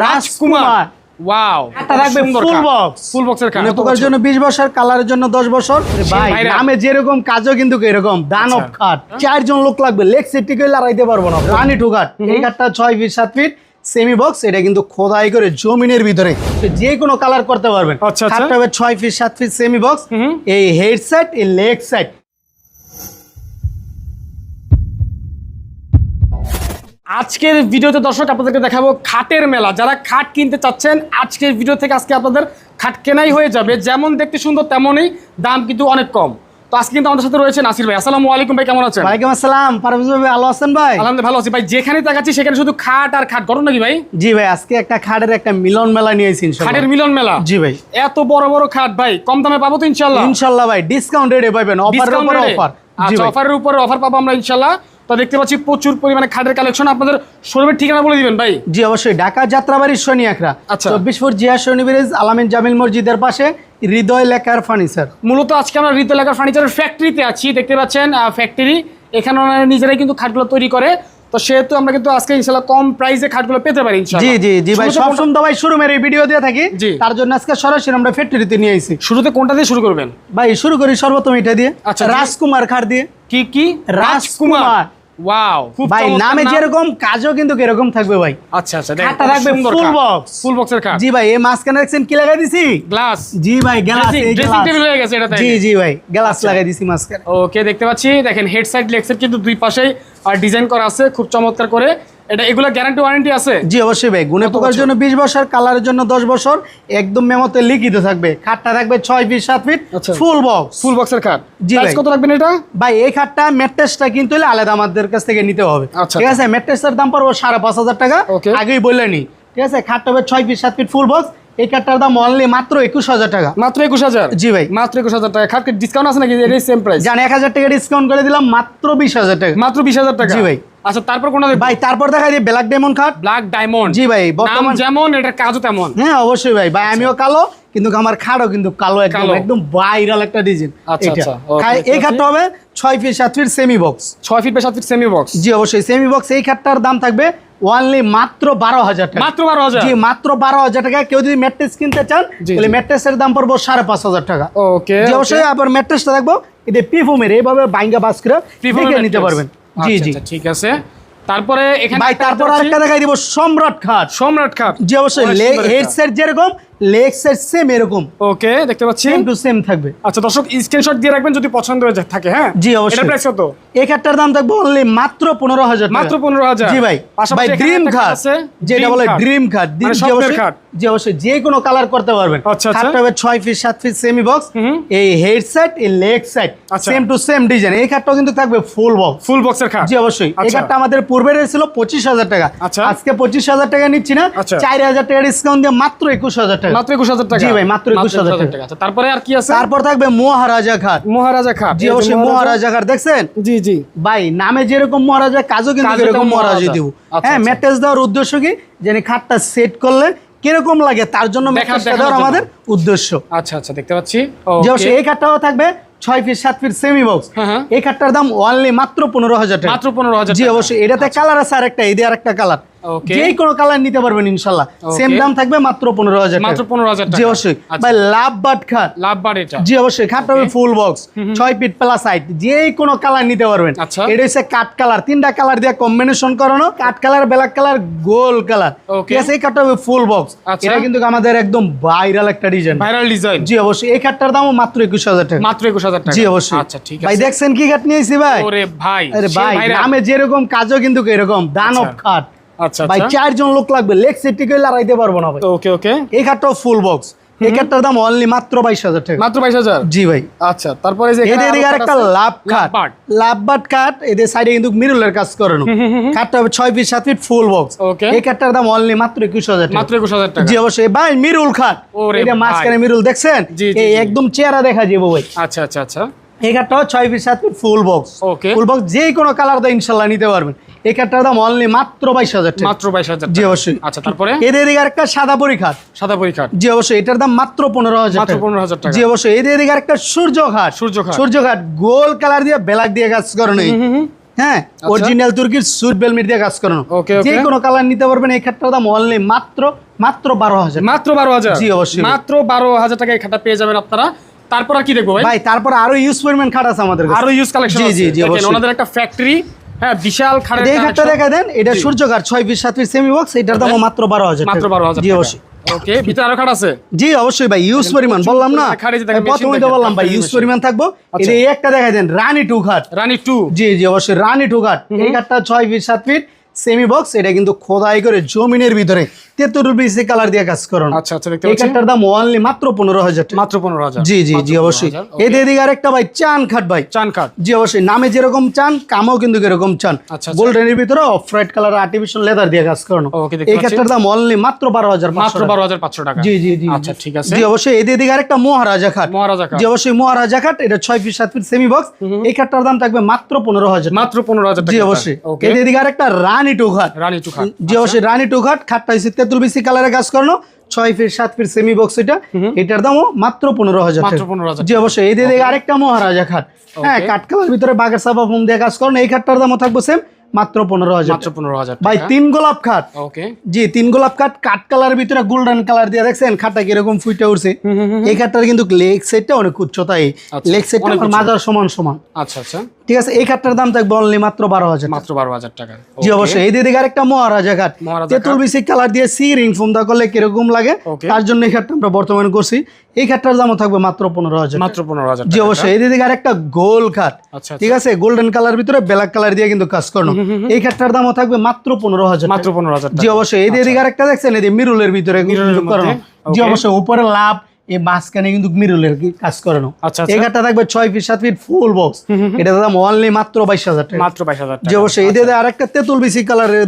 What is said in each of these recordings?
রাজকুমার। Wow এটা থাকবে ফুল box ফুল বক্সের কাজ। মানে পোকার জন্য বিশ বছর কালারের জন্য দশ বছর। ভাই নামে যেরকম কাজও কিন্তু এরকম। দানব আচ্ছা। খাট। চারজন লোক লাগবে। লেগ সেটটি করে লড়াইতে পারব না। রানি টুকাট এই খাটটা ছয় ফিট সাত ফিট সেমি বক্স এটা কিন্তু খোদাই করে জমিনের ভিতরে। যে কোনো কালার করতে পারবেন। আচ্ছা, আচ্ছা। খাটটা হবে ছয় ফিট সাত ফিট সেমি বক্স এই হেড সেট এই লেগ সেট আজকের ভিডিওতে দর্শক আপনাদেরকে দেখাবো খাটের মেলা। যারা খাট কিনতে চাচ্ছেন আজকের ভিডিও থেকে আজকে আপনাদের খাট কেনাই হয়ে যাবে। যেমন দেখতে সুন্দর তেমনই দাম কিন্তু অনেক কম। তো আজকে কিন্তু আমাদের সাথে রয়েছে নাসির ভাই। আসসালামু আলাইকুম ভাই কেমন আছেন? ওয়ালাইকুম আসসালাম। পারভেজ ভাই ভালো আছেন ভাই? আলহামদুলিল্লাহ ভালো আছি। ভাই যেখানে তাকাচ্ছি সেখানে শুধু খাট আর খাট। ঘটনা কি ভাই? জি ভাই আজকে একটা খাটের একটা মিলন মেলা নিয়েছি খাটের মিলন মেলা? জি ভাই। এত বড় বড় খাট ভাই কম দামে পাবো তো ইনশাল্লাহ ইনশাল্লাহ ভাই ডিসকাউন্ট রেটে পাবেন অফার উপর অফার জি আচ্ছা অফারের উপরে অফার পাবো আমরা ইনশাল্লাহ তো দেখতে পাচ্ছি প্রচুর পরিমাণে খাটের কালেকশন আপনাদের শোরুমের ঠিকানা বলে দিবেন ভাই? জি অবশ্যই। ঢাকা যাত্রাবাড়ি শনি একরা আচ্ছা। চব্বিশ ফুট জিয়া শনি ব্রিজ আলামিন জামিল মসজিদের পাশে হৃদয় লেখার ফার্নিচার। মূলত আজকে আমরা হৃদয় এলাকার ফার্নিচারের ফ্যাক্টরিতে আছি দেখতে পাচ্ছেন ফ্যাক্টরি এখানে ওনারা নিজেরাই কিন্তু খাটগুলো তৈরি করে। তো সেহেতু আমরা কিন্তু আজকে ইনশাল্লাহ কম প্রাইসে খাটগুলো পেতে পারি জি জি জি ভাই সবসময় তো ভাই শোরুমের এই ভিডিও দিয়ে থাকি। জি। তার জন্য আজকে সরাসরি আমরা ফ্যাক্টরিতে নিয়ে আইছি। শুরুতে কোনটা দিয়ে শুরু করবেন? ভাই শুরু করি সর্বপ্রথম এটা দিয়ে। আচ্ছা, রাজকুমার খাট দিয়ে। কি কি? রাজকুমার। ওয়াও ভাই নামে যেরকম কাজও কিন্তু এরকম থাকবে ভাই। আচ্ছা আচ্ছা খাটটা থাকবে ফুল বক্স ফুল বক্সের খাট জি ভাই এই মাঝখানে দেখছেন কি লাগাই দিছি? গ্লাস জি ভাই গ্লাস এই ড্রেসিং টেবিল হয়ে গেছে এটা জি জি ভাই গ্লাস লাগাই দিছি মাঝখানে। ওকে দেখতে পাচ্ছি দেখেন হেড সাইড লেগ সাইড কিন্তু দুই পাশে আর ডিজাইন করা আছে খুব চমৎকার করে। এটা এগুলো গ্যারান্টি ওয়ারেন্টি আছে? জি অবশ্যই ভাই। গুণে পোকার জন্য বিশ বছর কালারের জন্য দশ বছর একদম মেমোতে লিখিত থাকবে। খাটটা থাকবে ছয় ফিট সাত ফিট। ফুল বক্স ফুল বক্সের খাট? জি প্রাইস কত রাখবেন এটা? ভাই এই খাটটা ম্যাট্রেসটা কিন্তু আলাদা আমাদের কাছ থেকে নিতে হবে। আচ্ছা। ঠিক আছে? ম্যাট্রেসের দাম পড়ব সাড়ে পাঁচ হাজার টাকা. আগেই বললেনি ঠিক আছে? খাটটা হবে ছয় ফিট সাত ফিট ফুল বক্স এই খাটটার দাম অনলি মাত্র একুশ হাজার টাকা। মাত্র একুশ হাজার? জি ভাই। মাত্র একুশ হাজার টাকা। খাট ডিসকাউন্ট আছে নাকি? এটাই সেম প্রাইস জান এক হাজার টাকা ডিসকাউন্ট করে দিলাম মাত্র বিশ হাজার টাকা। মাত্র বিশ হাজার টাকা? জি ভাই। আচ্ছা তারপর কোনটা ভাই তারপর দেখা যায় ব্ল্যাক ডায়মন্ড খাট ব্ল্যাক ডায়মন্ড জি ভাই, বর্তমান- যেমন এটার কাজও তেমন। হ্যাঁ অবশ্যই ভাই। ভাই আমিও কালো কিন্তু আমার খাড়ও কিন্তু কালো একদম একদম ভাইরাল একটা ডিজাইন আচ্ছা, আচ্ছা, এই খাটটা হবে ছয় ফিট সাত ফিট সেমি বক্স ছয় ফিট বা সাত ফিট সেমি বক্স জি অবশ্যই সেমি বক্স এই খাটটার দাম থাকবে ওনলি মাত্র বারো হাজার টাকা। মাত্র বারো হাজার? জি মাত্র বারো হাজার টাকা। কেউ যদি ম্যাট্রেস কিনতে চান তাহলে ম্যাট্রেসের দাম পড়ব সাড়ে পাঁচ হাজার টাকা। ওকে অবশ্যই আবার ম্যাট্রেসটা দেখব এটা পিফুমের এইভাবে বাইঙ্গা বাস করে নিতে পারবেন। জি জি। ঠিক আছে। তারপরে এখানে ভাই তারপর আরেকটা দেখাই দিব সম্রাট খাট। সম্রাট খাট। যে অবশ্যই। হেডসেট যেরকম লেগ সেট সেম এরকম। ওকে দেখতে পাচ্ছি। সেম টু সেম থাকবে। আচ্ছা দর্শক স্ক্রিনশট দিয়ে রাখবেন যদি পছন্দ হয়ে থাকে হ্যাঁ? জি, অবশ্যই। প্রাইস কত? এই খাটটার দাম থাকবে অনলি মাত্র পনেরো হাজার মাত্র পনেরো হাজার। জি ভাই। ভাই ড্রিম খাট। আছে, যেটা বলে ড্রিম খাট। মানে অবশ্যই- খাট। জি অবশ্যই। যে কোনো কালার করতে পারবেন। আচ্ছা, আচ্ছা। খাটটা হবে ছয় ফিট সাত ফিট সেমি বক্স এই হেড সেট এই leg set. Same to same design এই খাটটাও কিন্তু থাকবে ফুল বক্স ফুল বক্সের খাট। জি অবশ্যই। এই আচ্ছা। খাটটা আমাদের পূর্বে ছিল পঁচিশ হাজার টাকা। আজকে পঁচিশ হাজার টাকা নিচ্ছি না। আচ্ছা। চার হাজার টাকা ডিসকাউন্ট দিয়ে মাত্র একুশ হাজার টাকা। মাত্র একুশ হাজার টাকা। জি ভাই, মাত্র 21,000 টাকা। আচ্ছা তারপরে আর কি আছে? তারপর থাকবে মহারাজা খাট মহারাজা খাট জি অবশ্যই মহারাজা খাট দেখছেন? জি জি। ভাই নামে যেরকম মহারাজা কাজও কিন্তু এরকম মহারাজা। মহারাজা। আচ্ছা, হ্যাঁ আচ্ছা। দেওয়ার উদ্দেশ্য কি? খাটটা সেট করলে কীরকম লাগে? তার জন্য দেওয়ার আমাদের উদ্দেশ্য। আচ্ছা আচ্ছা দেখতে পাচ্ছি। অবশ্যই এই খাটটাও থাকবে ছয় ফিট সাত ফিট সেমি বক্স। এই খাটটার দাম অনলি মাত্র পনেরো হাজার টাকা। মাত্র পনেরো হাজার জি অবশ্যই এটাতে কালার আছে আরেকটা এই দিয়ে আরেকটা কালার Okay. যে কোনো কালার নিতে পারবেন ইনশাল্লাহ। সেম দাম থাকবে মাত্র পনেরো হাজার মাত্র পনেরো হাজার জি অবশ্যই। আচ্ছা। ভাই লাভ বাট খাট। লাভ বার এটা। জি অবশ্যই খাটটা হবে ফুল বক্স ছয় ফিট প্লাস হাইট যে কোনো কালার নিতে পারবেন। আচ্ছা। এটা হচ্ছে কাট কালার তিনটা কালার দিয়ে কম্বিনেশন করানো কাট কালার ব্ল্যাক কালার গোল কালার ঠিক আছে এই খাটটা হবে ফুল বক্স আচ্ছা। এটা কিন্তু আমাদের একদম ভাইরাল একটা ডিজাইন ভাইরাল ডিজাইন জি অবশ্যই এই খাটটার দামও মাত্র একুশ হাজার টাকা। মাত্র একুশ হাজার টাকা। জি অবশ্যই। আচ্ছা ঠিক ভাই দেখছেন কি খাট নিয়েছি ভাই? ওরে ভাই আরে ভাই। নামে যেরকম কাজও কিন্তু এরকম। দানব আচ্ছা। খাট। আচ্ছা ভাই আচ্ছা। চারজন লোক লাগবে লেগ সেটটি পারব না ভাই। ওকে ওকে এই খাটটাও ফুল বক্স এই খাটটার দাম অনলি মাত্র বাইশ হাজার টাকা। মাত্র বাইশ হাজার? জি ভাই। আচ্ছা তারপরে যে এদের লাভ খাট লাভ বাট কাট এদের সাইডে কিন্তু মিরুলের কাজ করানো হবে ছয় ফিট সাত ফিট ফুল বক্স Okay. এই দাম অনলি মাত্র একুশ হাজার টাকা। মাত্র একুশ হাজার টাকা। জি অবশ্যই। ভাই মিরুল খাট। এটা। মাঝখানে মিরুল দেখছেন? এই একদম চেহারা দেখা যাব ভাই। আচ্ছা আচ্ছা আচ্ছা। এই কাঠটাও ছয় ফিট সাত feet full box. Full box যে কোনো কালার দা ইনশাল্লাহ নিতে পারবেন। এই কাঠটার দাম অনলি মাত্র বাইশ হাজার মাত্র বাইশ হাজার জি অবশ্যই। আচ্ছা তারপরে? এদের দিকে আরেকটা সাদা সাদা পরীক্ষা জি অবশ্যই। এটার দাম মাত্র পনেরো হাজার মাত্র পনেরো হাজার টাকা। জি অবশ্যই। এদের দিকে আরেকটা সূর্য ঘাট সূর্য ঘাট। সূর্য ঘাট গোল কালার দিয়ে ব্ল্যাক দিয়ে কাজ করানো। হ্যাঁ অরিজিনাল তুর্কির সুট বেলমিট দিয়ে কাজ করানো. যে কোনো কালার নিতে পারবেন এই খাটটার দাম অনলি মাত্র মাত্র বারো হাজার মাত্র বারো হাজার? জি, অবশ্যই। মাত্র বারো হাজার টাকা এই খাটটা পেয়ে যাবেন আপনারা। তারপর আর কি দেখব ভাই? তারপর আরও ইউজ পরিমাণ খাট আছে আমাদের কাছে। আরও ইউজ কালেকশন জি জি জি অবশ্যই। ওনাদের একটা ফ্যাক্টরি হ্যাঁ বিশাল খাটের এই খাটটা দেখা দেন এটা সূর্যকার ছয় পিস সাত পিস সেমি বক্স এটার দাম মাত্র বারো হাজার মাত্র বারো হাজার জি অবশ্যই। ওকে ভিতরে আরও খাট আছে? জি অবশ্যই ভাই ইউজ পরিমাণ বললাম না। প্রথমে তো বললাম ভাই ইউজ পরিমাণ থাকব। আচ্ছা। এই একটা দেখাই দেন রানী টু খাট। রানী টু। জি জি অবশ্যই রানী টু ঘাট এই ঘাটটা ছয় ফিট সাত ফিট সেমি বক্স এটা কিন্তু খোদাই করে জমিনের ভিতরে তেতুর বিসি কালার দিয়ে কাজ করানো। আচ্ছা আচ্ছা দেখতে পাচ্ছেন? ঘাটটার দাম অনলি মাত্র জি জি জি অবশ্যই। এদিকে আরেকটা ভাই চান খাট ভাই। চান খাট। জি অবশ্যই। নামে যেরকম চান কামও কিন্তু এরকম চান। আচ্ছা, আচ্ছা। গোল্ডেনের ভিতরে off white colour artificial leather দিয়ে কাজ করানো। এই। দাম অনলি মাত্র মাত্র বারো হাজার পাঁচশো টাকা। জি জি জি আচ্ছা ঠিক আছে। জি অবশ্যই। আরেকটা মহারাজা খাট। মহারাজা খাট। জি অবশ্যই মহারাজা খাট। এটা ছয় ফিট সাত ফিট সেমি বক্স এই খাটটার দাম থাকবে মাত্র পনেরো হাজার মাত্র পনেরো হাজার জি অবশ্যই। এদিকে আরেকটা রানী টু ঘাট রানী টু খাট জি অবশ্যই রানী টু ঘাট খাটটা হচ্ছে তেঁতুল বিসি কালারে কাজ করানো ছয় ফিট সাত ফিট সেমি বক্স এটা। এটার দামও মাত্র পনেরো হাজার জি অবশ্যই এই দিকে আরেকটা মহারাজা খাট। হ্যাঁ কাঠকালার ভিতরে বাগের সাবা ফোম দিয়ে কাজ করানো এই খাটটার দামও থাকব সেম মাত্র পনেরো হাজার মাত্র পনেরো হাজার ভাই তিন গোলাপ খাট। ওকে জি তিন গোলাপ কাঠ কাঠ কালার ভিতরে গোল্ডেন কালার দিয়ে দেখছেন খাটটা কীরকম ফুটে উঠছে। এই খাটটার কিন্তু লেগ সেটটা অনেক উচ্চতা এই আচ্ছা, লেগ সেটটা। মাজার সমান সমান। আচ্ছা আচ্ছা। ঠিক আছে এই খাটটার দাম থাকবে অনলি মাত্র বারো হাজার মাত্র বারো হাজার টাকা। জি অবশ্যই। এই দিকে আরেকটা মহারাজা মহারাজা তেঁতুল বিসি কালার দিয়ে সি রিং ফোমদা করলে কীরকম লাগে তার জন্য এই খাটটা আমরা বর্তমানে করছি। এই খাটটার দামও থাকবে মাত্র পনেরো হাজার মাত্র পনেরো হাজার জি অবশ্যই। এই দিকে আরেকটা গোল খাট। আচ্ছা ঠিক আছে গোল্ডেন কালার ভিতরে ব্ল্যাক কালার দিয়ে কিন্তু কাজ করানো। এই খাটটার দামও থাকবে মাত্র পনেরো হাজার মাত্র পনেরো হাজার জি অবশ্যই। এই দিকে আরেকটা দেখছেন এই মিরুলের ভিতরে করানো। জি অবশ্যই। উপরে লাভ এই মাঝখানে কিন্তু মিরুলের কাজ করানো। আচ্ছা, এই ঘাটটা থাকবে ছয় ফিট সাত ফিট ফুল বক্স এটা দাম অনলি মাত্র বাইশ হাজার টাকা। মাত্র বাইশ হাজার জি অবশ্যই আরেকটা তেঁতুল বিসি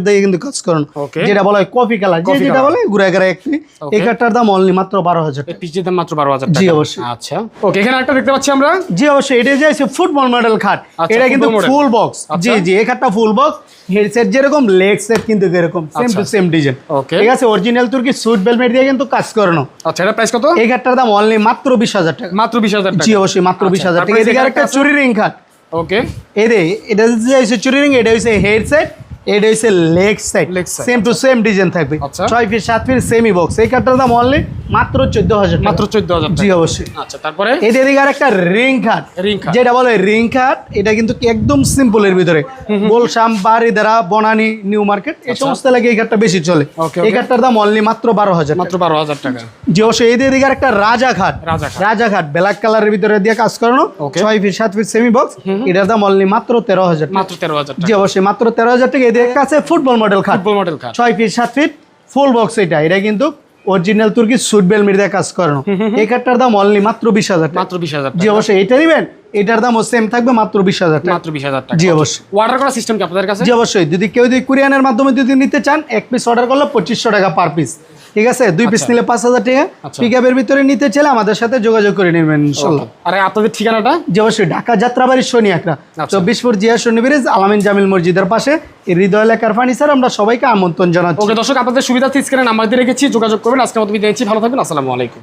দিয়ে কিন্তু কাজ করানো। যেটা বলা হয় কফি কালার যে যেটা বলে ঘুরে ঘুরে একটি এই ঘাটটার দাম অনলি মাত্র বারো হাজার দাম মাত্র বারো হাজার জি, অবশ্যই। আচ্ছা। ওকে এখানে একটা দেখতে পাচ্ছি আমরা। জি অবশ্যই। এটা যে আছে ফুটবল মডেল খাট। আচ্ছা, এটা কিন্তু ফুল বক্স জি আচ্ছা। জি এই খাটটা ফুল বক্স হেডসেট যেরকম লেগ সেট কিন্তু এরকম। সেম আচ্ছা। টু সেম ডিজাইন ঠিক আছে অরিজিনাল তুর্কি সুট বেলমেট দিয়ে কিন্তু কাজ করানো। আচ্ছা এটা প্রাইস কত? এই খাটটার দাম অনলি মাত্র বিশ হাজার টাকা। মাত্র বিশ হাজার জি অবশ্যই মাত্র বিশ হাজার টাকা। তারপরে এদিকে আরেকটা চুরি রিং খাট ওকে। এই রে এটা যে হচ্ছে চুরি রিং এটা হচ্ছে হেডসেট এটা হচ্ছে leg side same to same design থাকবে। আচ্ছা। ছয় ফিট সাত ফিট সেমি বক্স এই খাটটার দাম অনলি মাত্র চোদ্দ হাজার মাত্র চোদ্দ হাজার জি অবশ্যই। আচ্ছা তারপরে? এটা এদিকে আরেকটা রিং খাট Ring খাট। যেটা বলে রিং খাট এটা কিন্তু একদম সিম্পলের ভিতরে। গোলশাম বাড়িদারা বনানি নিউ মার্কেট এই সমস্ত এলাকায় এই খাটটা বেশি চলে। আচ্ছা। এই খাটটার দাম অনলি মাত্র বারো হাজার মাত্র বারো হাজার টাকা। জি অবশ্যই। এই দিকে একটা রাজা খাট রাজা খাট। ব্ল্যাক কালারের ভিতরে দিয়ে কাজ করানো। ছয় ফিট সাত ফিট সেমি বক্স এটার দাম অনলি মাত্র তেরো হাজার মাত্র তেরো হাজার জি অবশ্যই। মাত্র তেরো হাজার টাকা। এদিকে আছে ফুটবল মডেল খাট। ফুটবল মডেল খাট। ছয় ফিট সাত ফিট ফুল বক্স এটা। এটা কিন্তু অরিজিনাল তুর্কি সুট বেল মির্দা কাজ করানো। এই খাটটার দাম অনলি মাত্র বিশ হাজার টাকা। মাত্র বিশ হাজার জি অবশ্যই এটা নিবেন এটার দাম সেম থাকবে মাত্র বিশ হাজার টাকা। মাত্র বিশ হাজার টাকা। জি অবশ্যই। অর্ডার করার সিস্টেম কি আপনাদের কাছে? জি অবশ্যই। যদি কেউ যদি কুরিয়ানের মাধ্যমে যদি নিতে চান এক পিস অর্ডার করলে পঁচিশশো টাকা পার পিস ঠিক আছে? দুই পিস নিলে পাঁচ হাজার টাকা। আচ্ছা। পিক আপের ভিতরে নিতে চাইলে আমাদের সাথে যোগাযোগ করে নেবেন ইনশাল্লাহ। আরে আপনাদের ঠিকানাটা? যে অবশ্যই। ঢাকা যাত্রাবাড়ির শনি একটা চব্বিশপুর চব্বিশ ফুট জিয়া শনি ব্রিজ আলামিন জামিল মসজিদের পাশে হৃদয় এলাকার ফার্নিচার আমরা সবাইকে আমন্ত্রণ জানাচ্ছি। ওকে দর্শক আপনাদের সুবিধা স্ক্রিনে নাম্বার দিয়ে রেখেছি। যোগাযোগ করবেন। আজকে মতো বিদায় ভালো থাকবেন। আসসালামু আলাইকুম।